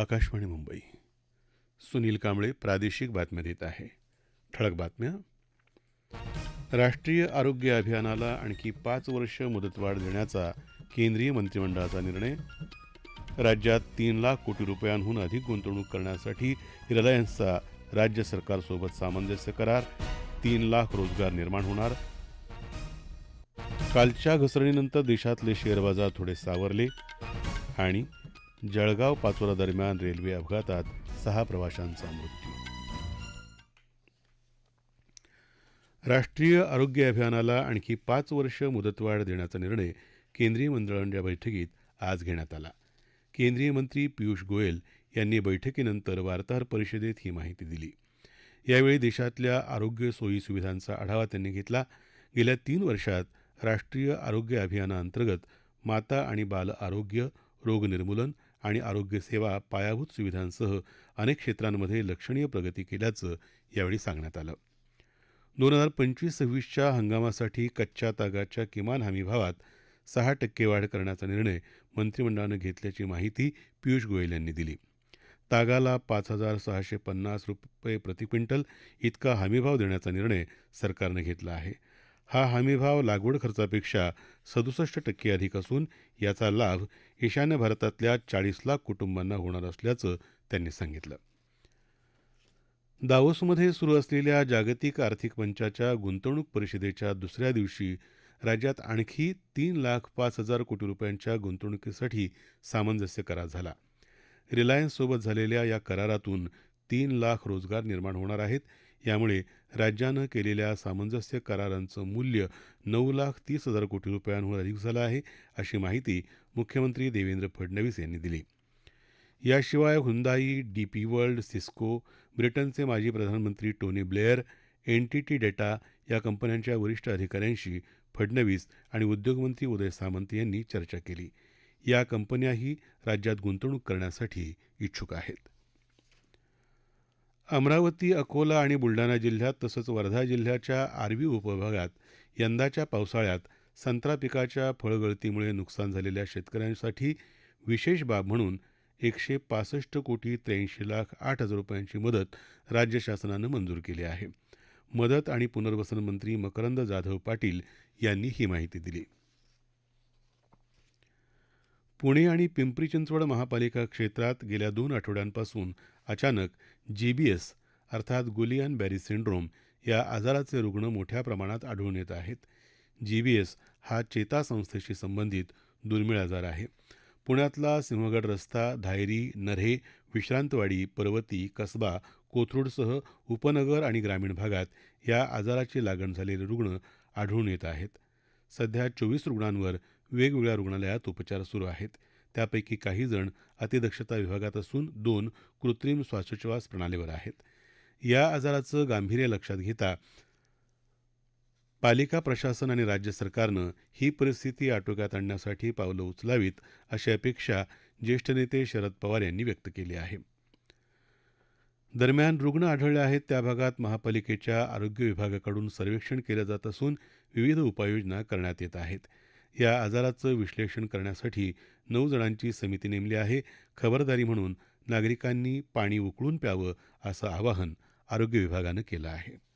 आकाशवाणी मुंबई. सुनील कांबळे प्रादेशिक बातम्या देत आहे. ठळक बातम्या. राष्ट्रीय आरोग्य अभियानाला आणखी पाच वर्ष मुदतवाढ देण्याचा केंद्रीय मंत्रिमंडळाचा निर्णय. राज्यात तीन लाख कोटी रुपयांहून अधिक गुंतवणूक करण्यासाठी रिलायन्सचा राज्य सरकारसोबत सामंजस्य करार. तीन लाख रोजगार निर्माण होणार. कालच्या घसरणीनंतर देशातले शेअर बाजार थोडे सावरले. आणि जळगाव पाचोरा दरम्यान रेल्वे अपघातात सहा प्रवाशांचा मृत्यू. राष्ट्रीय आरोग्य अभियानाला आणखी पाच वर्ष मुदतवाढ देण्याचा निर्णय केंद्रीय मंत्रिमंडळ बैठकीत आज घेण्यात आला. केंद्रीय मंत्री पियुष गोयल यांनी बैठकीनंतर वार्ताहर परिषदेत ही माहिती दिली. यावेळी देशातल्या आरोग्य सोयी सुविधांचा आढावा त्यांनी घेतला. गेल्या तीन वर्षात राष्ट्रीय आरोग्य अभियानाअंतर्गत माता आणि बाल आरोग्य रोग निर्मूलन आणि आरोग्यसेवा पायाभूत सुविधांसह अनेक क्षेत्रांमध्ये लक्षणीय प्रगती केल्याचं यावेळी सांगण्यात आलं. दोन हजार पंचवीस सव्वीसच्या हंगामासाठी कच्च्या तागाच्या किमान हमी भावात सहा टक्के वाढ करण्याचा निर्णय मंत्रिमंडळानं घेतल्याची माहिती पियुष गोयल यांनी दिली. तागाला पाच हजार सहाशे पन्नास रुपये प्रति क्विंटल इतका हमीभाव देण्याचा निर्णय सरकारनं घेतला आहे. हा हमीभाव लागवड खर्चापेक्षा सदुसष्ट टक्के अधिक असून याचा लाभ ईशान्य भारतातल्या चाळीस लाख कुटुंबांना होणार असल्याचं त्यांनी सांगितलं. दावोसमध्ये सुरू असलेल्या जागतिक आर्थिक मंचाच्या गुंतवणूक परिषदेच्या दुसऱ्या दिवशी राज्यात आणखी तीन लाख पाच हजार कोटी रुपयांच्या गुंतवणुकीसाठी सामंजस्य करार झाला. रिलायन्ससोबत झालेल्या या करारातून तीन लाख रोजगार निर्माण होणार आहेत. यामुळे राज्यानं केलेल्या सामंजस्य करारांचं मूल्य नऊ लाख तीस हजार कोटी रुपयांहून अधिक झालं आहे अशी माहिती मुख्यमंत्री देवेंद्र फडणवीस यांनी दिली. याशिवाय Hyundai D P world Cisco ब्रिटनचे माजी प्रधानमंत्री Tony Blair N T T data या कंपन्यांच्या वरिष्ठ अधिकाऱ्यांशी फडणवीस आणि उद्योगमंत्री उदय सामंत यांनी चर्चा केली. या कंपन्याही राज्यात गुंतवणूक करण्यासाठी इच्छुक आहेत. अमरावती अकोला आणि बुलढाणा जिल्ह्यात तसंच वर्धा जिल्ह्याच्या आर्वी उपविभागात यंदाच्या पावसाळ्यात संत्रा पिकाच्या फळगळतीमुळे नुकसान झालेल्या शेतकऱ्यांसाठी विशेष बाब म्हणून एकशे पासष्ट कोटी त्र्याऐंशी लाख आठ हजार रुपयांची मदत राज्य शासनानं मंजूर केली आहे. मदत आणि पुनर्वसन मंत्री मकरंद जाधव पाटील यांनी ही माहिती दिली. पुणे आणि पिंपरी चिंचवड महापालिका क्षेत्रात गेल्या दोन आठवड्यांपासून अचानक जीबीएस अर्थात गुलियन बॅरी सिंड्रोम या आजाराचे रुग्ण मोठ्या प्रमाणात आढळून येत आहेत. जीबीएस हा चेता संस्थेशी संबंधित दुर्मिळ आजार आहे. पुण्यातला सिंहगड रस्ता धायरी नऱ्हे विश्रांतवाडी पर्वती कसबा कोथरूडसह उपनगर आणि ग्रामीण भागात या आजाराची लागण झालेले रुग्ण आढळून येत आहेत. सध्या चोवीस रुग्णांवर वेगवेगळ्या रुग्णालयात उपचार सुरू आहेत. त्यापैकी काही जण अतिदक्षता विभागात असून दोन कृत्रिम श्वासोच्छवास प्रणालीवर आहेत. या आजाराचं गांभीर्य लक्षात घेता पालिका प्रशासन आणि राज्य सरकारनं ही परिस्थिती आटोक्यात आणण्यासाठी पावलं उचलावीत अशी अपेक्षा ज्येष्ठ नेते शरद पवार यांनी व्यक्त केली आहे. दरम्यान रुग्ण आढळले आहेत त्या भागात महापालिकेच्या आरोग्य विभागाकडून सर्वेक्षण केलं जात असून विविध उपाययोजना करण्यात येत आहेत. या आजाराचं विश्लेषण करण्यासाठी नऊ जणांची समिती नेमली आहे. खबरदारी म्हणून नागरिकांनी पाणी उकळून प्यावं असं आवाहन आरोग्य विभागानं केलं आहे.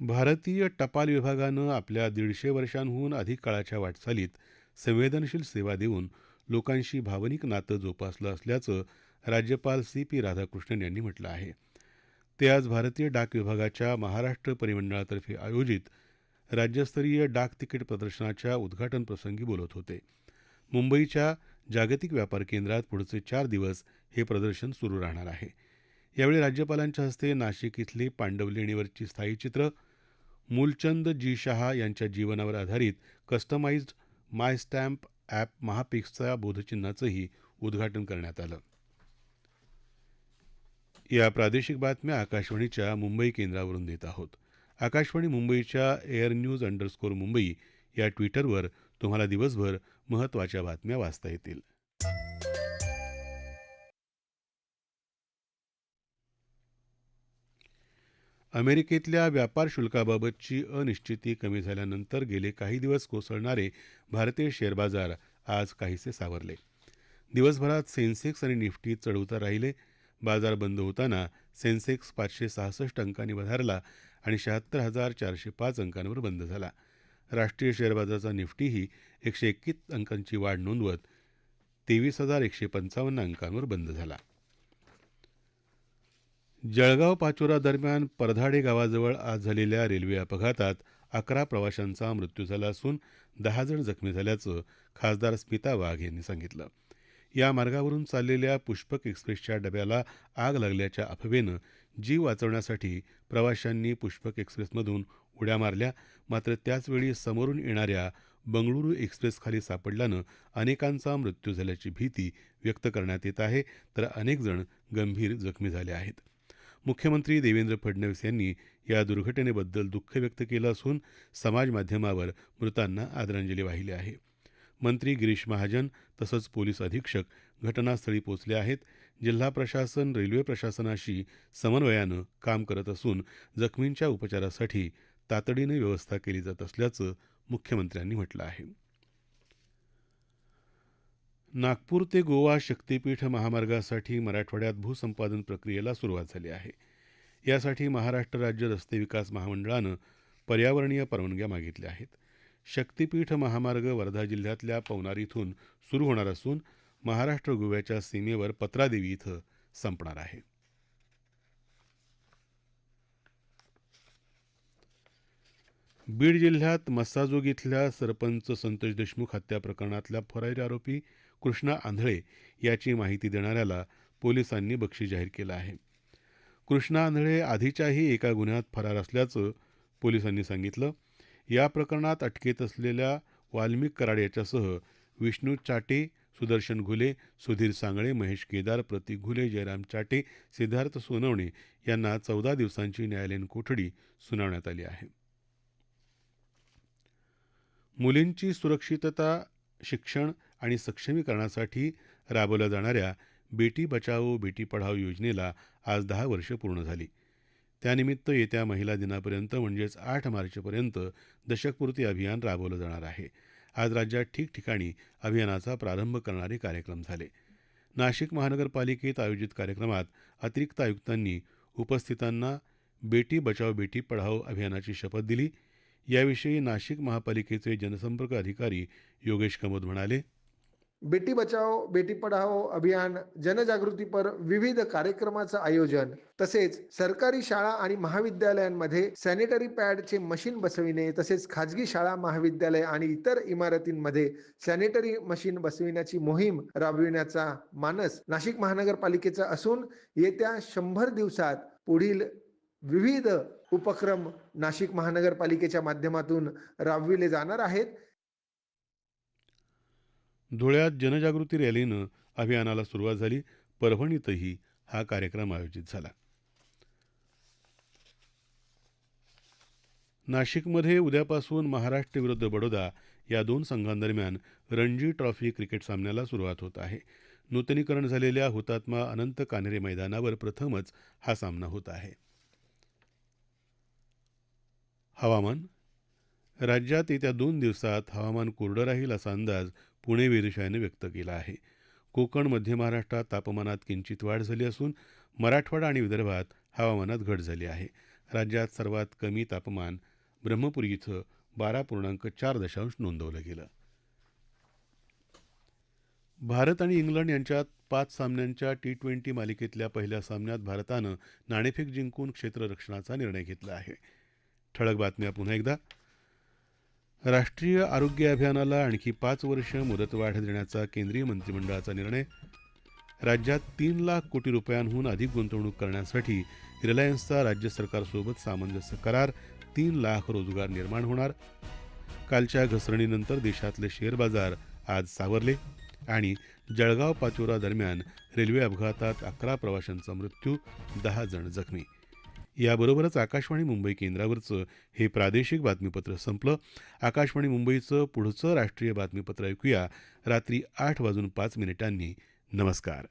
भारतीय टपाल विभागानं आपल्या दीडशे वर्षांहून अधिक काळाच्या वाटचालीत संवेदनशील सेवा देऊन लोकांशी भावनिक नातं जोपासलं असल्याचं राज्यपाल सी पी राधाकृष्णन यांनी म्हटलं आहे. ते आज भारतीय डाक विभागाच्या महाराष्ट्र परिमंडळातर्फे आयोजित राज्यस्तरीय डाक तिकीट प्रदर्शनाच्या उद्घाटनप्रसंगी बोलत होते. मुंबईच्या जागतिक व्यापार केंद्रात पुढचे चार दिवस हे प्रदर्शन सुरू राहणार आहे. यावेळी राज्यपालांच्या हस्ते नाशिक इथली पांडवलेणीवरची स्थायी चित्र मूलचंद जी शहा यांच्या जीवनावर आधारित कस्टमाइज्ड माय स्टॅम्प ॲप महापिक्सच्या बोधचिन्हाचंही उद्घाटन करण्यात आलं. या प्रादेशिक बातम्या आकाशवाणीच्या मुंबई केंद्रावरून देत आहोत. आकाशवाणी मुंबईच्या एअर न्यूज अंडरस्कोर मुंबई या ट्विटरवर तुम्हाला दिवसभर महत्त्वाच्या बातम्या वाचता येतील. अमेरिकेतल्या व्यापार शुल्काबाबतची अनिश्चिती कमी झाल्यानंतर गेले काही दिवस कोसळणारे भारतीय शेअर बाजार आज काहीसे सावरले. दिवसभरात सेन्सेक्स आणि निफ्टी चढउतार राहिले. बाजार बंद होताना सेन्सेक्स पाचशे सहासष्ट अंकांनी वधारला. आणि शहात्तर हजार चारशे पाच अंकांवर बंद झाला. राष्ट्रीय शेअर बाजाराचा निफ्टीही एकशे एकवीस अंकांची वाढ नोंदवत तेवीस हजार एकशे पंचावन्न अंकांवर बंद झाला. जळगाव पाचोरा दरम्यान परधाडे गावाजवळ आज झालेल्या रेल्वे अपघातात अकरा प्रवाशांचा मृत्यू झाला असून दहा जण जखमी झाल्याचं खासदार स्मिता वाघ यांनी सांगितलं. या मार्गावरून चाललेल्या पुष्पक एक्सप्रेसच्या डब्याला आग लागल्याच्या अफवेनं जीव वाचवण्यासाठी प्रवाशांनी पुष्पक एक्सप्रेसमधून उड्या मारल्या. मात्र त्याचवेळी समोरून येणाऱ्या बंगळुरू एक्सप्रेसखाली सापडल्यानं अनेकांचा मृत्यू झाल्याची भीती व्यक्त करण्यात येत आहे. तर अनेकजण गंभीर जखमी झाले आहेत. मुख्यमंत्री देवेंद्र फडणवीस यांनी या दुर्घटनेबद्दल दुःख व्यक्त केलं असून समाजमाध्यमावर मृतांना आदरांजली वाहिली आहे. मंत्री गिरीश महाजन तसंच पोलीस अधीक्षक घटनास्थळी पोचले आहेत. जिल्हा प्रशासन रेल्वे प्रशासनाशी समन्वयानं काम करत असून जखमींच्या उपचारासाठी तातडीनं व्यवस्था केली जात असल्याचं मुख्यमंत्र्यांनी म्हटलं आहे. नागपूर ते गोवा शक्तीपीठ महामार्गासाठी मराठवाड्यात भूसंपादन प्रक्रियेला सुरुवात झाली आहे. यासाठी महाराष्ट्र राज्य रस्ते विकास महामंडळानं पर्यावरणीय परवानग्या मागितल्या आहेत. शक्तीपीठ महामार्ग वर्धा जिल्ह्यातल्या पवनार इथून सुरू होणार असून महाराष्ट्र गोव्याच्या सीमेवर पत्रादेवी इथं संपणार आहे. बीड जिल्ह्यात मस्साजोग इथल्या सरपंच संतोष देशमुख हत्या प्रकरणातल्या फरारी आरोपी कृष्णा आंधळे याची माहिती देणाऱ्याला पोलिसांनी बक्षीस जाहीर केलं आहे. कृष्णा आंधळे आधीच्याही एका गुन्ह्यात फरार असल्याचं पोलिसांनी सांगितलं. या प्रकरणात अटकेत असलेल्या वाल्मिक कराड याच्यासह विष्णू चाटे सुदर्शन घुले सुधीर सांगळे महेश केदार प्रतीक घुले जयराम चाटे सिद्धार्थ सोनवणे यांना चौदा दिवसांची न्यायालयीन कोठडी सुनावण्यात आली आहे. मुलींची सुरक्षितता शिक्षण आणि सक्षमीकरणासाठी राबवल्या जाणाऱ्या बेटी बचाओ बेटी पढाओ योजनेला आज दहा वर्ष पूर्ण झाली. त्यानिमित्त येत्या महिला दिनापर्यंत म्हणजेच आठ मार्चपर्यंत दशकपूर्ती अभियान राबवलं जाणार आहे. आज राज्यात ठिकठिकाणी अभियानाचा प्रारंभ करणारे कार्यक्रम झाले. नाशिक महानगरपालिकेत आयोजित कार्यक्रमात अतिरिक्त आयुक्तांनी उपस्थितांना बेटी बचाव बेटी पढाओ अभियानाची शपथ दिली. याविषयी नाशिक महापालिकेचे जनसंपर्क अधिकारी योगेश कमोद म्हणाले बेटी बचाओ बेटी पढाओ अभियान जनजागृतीपर विविध कार्यक्रमाचं आयोजन तसेच सरकारी शाळा आणि महाविद्यालयांमध्ये सॅनिटरी पॅडचे मशीन बसविणे तसेच खाजगी शाळा महाविद्यालय आणि इतर इमारतींमध्ये सॅनिटरी मशीन बसविण्याची मोहीम राबविण्याचा मानस नाशिक महानगरपालिकेचा असून येत्या शंभर दिवसात पुढील विविध उपक्रम नाशिक महानगरपालिकेच्या माध्यमातून राबविले जाणार आहेत. धुळ्यात जनजागृती रॅलीनं अभियानाला सुरुवात झाली. परभणीतही हा कार्यक्रम आयोजित झाला. नाशिकमध्ये उद्यापासून महाराष्ट्र विरुद्ध बडोदा या दोन संघांदरम्यान रणजी ट्रॉफी क्रिकेट सामन्याला सुरुवात होत आहे. नूतनीकरण झालेल्या हुतात्मा अनंत कान्हेरे मैदानावर प्रथमच हा सामना होत आहे. हवामान? राज्यात येत्या दोन दिवसात हवामान कोरडं राहील असा अंदाज पुणे वेधशाळेनं व्यक्त केला आहे. कोकण मध्य महाराष्ट्रात तापमानात किंचित वाढ झाली असून मराठवाडा आणि विदर्भात हवामानात घट झाली आहे. राज्यात सर्वात कमी तापमान ब्रह्मपुरी इथं बारा पूर्णांक चार दशांश नोंदवलं गेलं. भारत आणि इंग्लंड यांच्यात पाच सामन्यांच्या टी ट्वेंटी मालिकेतल्या पहिल्या सामन्यात भारतानं नाणेफेक जिंकून क्षेत्ररक्षणाचा निर्णय घेतला आहे. ठळक बातम्या पुन्हा एकदा. राष्ट्रीय आरोग्य अभियानाला आणखी पाच वर्ष मुदतवाढ देण्याचा केंद्रीय मंत्रिमंडळाचा निर्णय. राज्यात तीन लाख कोटी रुपयांहून अधिक गुंतवणूक करण्यासाठी रिलायन्सचा राज्य सरकारसोबत सामंजस्य करार तीन लाख रोजगार निर्माण होणार. कालच्या घसरणीनंतर देशातले शेअर बाजार आज सावरले आणि जळगाव पाचोरा दरम्यान रेल्वे अपघातात अकरा प्रवाशांचा मृत्यू दहा जण जखमी. याबरोबरच आकाशवाणी मुंबई केंद्रावरचं हे प्रादेशिक बातमीपत्र संपलं. आकाशवाणी मुंबईचं पुढचं राष्ट्रीय बातमीपत्र ऐकूया. रात्री आठ वाजून पाच मिनिटांनी. नमस्कार.